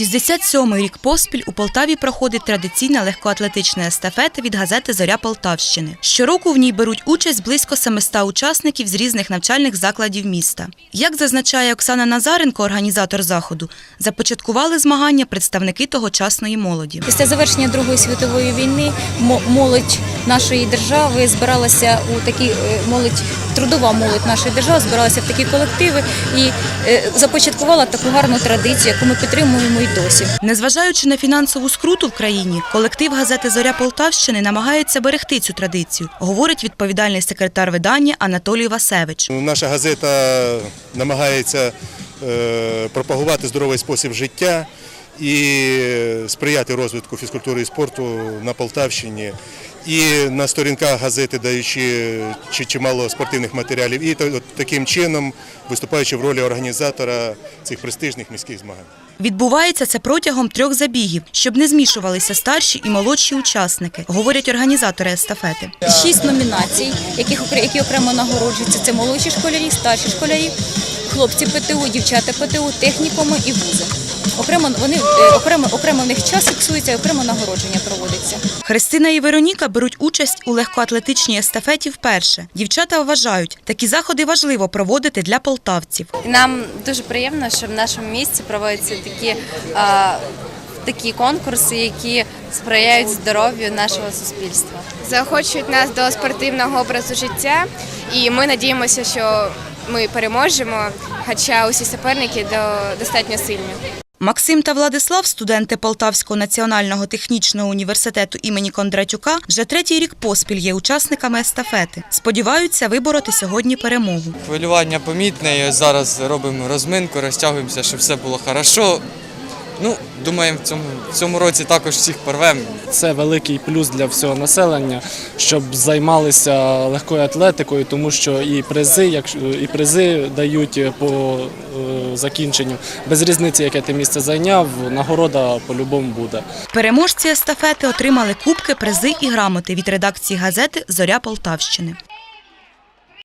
67-й рік поспіль у Полтаві проходить традиційна легкоатлетична естафета від газети Зоря Полтавщини. Щороку в ній беруть участь близько 700 учасників з різних навчальних закладів міста. Як зазначає Оксана Назаренко, організатор заходу, започаткували змагання представники тогочасної молоді. Після завершення Другої світової війни мо- молодь нашої держави збиралася у такі е, молодь, трудова молодь нашої держави збиралася в такі колективи і е, започаткувала таку гарну традицію, яку ми підтримуємо і досі. Незважаючи на фінансову скруту в країні, колектив газети Зоря Полтавщини намагається берегти цю традицію, говорить відповідальний секретар видання Анатолій Васевич. Наша газета намагається е, пропагувати здоровий спосіб життя і сприяти розвитку фізкультури і спорту на Полтавщині. І на сторінках газети даючи чи- чимало спортивних матеріалів, і то- таким чином виступаючи в ролі організатора цих престижних міських змагань. Відбувається це протягом трьох забігів, щоб не змішувалися старші і молодші учасники, говорять організатори естафети. Шість номінацій, яких які окремо нагороджуються. Це молодші школярі, старші школярі, хлопці ПТУ, дівчата ПТУ, технікуми і вузи. Окремо вони е, окремо окремо в них час фіксується, окремо нагородження проводиться. Христина і Вероніка беруть участь у легкоатлетичній естафеті вперше. Дівчата вважають, такі заходи важливо проводити для полтавців. Нам дуже приємно, що в нашому місті проводяться такі, а, такі конкурси, які сприяють здоров'ю нашого суспільства. заохочують нас до спортивного образу життя, і ми надіємося, що ми переможемо, хоча усі суперники до- достатньо сильні. Максим та Владислав, студенти Полтавського національного технічного університету імені Кондратюка, вже третій рік поспіль є учасниками естафети. Сподіваються вибороти сьогодні перемогу. Хвилювання помітне. Зараз робимо розминку, розтягуємося, щоб все було хорошо. Ну, думаємо, в цьому, в цьому році також всіх порвемо. Це великий плюс для всього населення, щоб займалися легкою атлетикою, тому що і призи, якщо і призи дають по закінченню. Без різниці, яке ти місце зайняв, нагорода по-любому буде. Переможці естафети отримали кубки, призи і грамоти від редакції газети Зоря Полтавщини.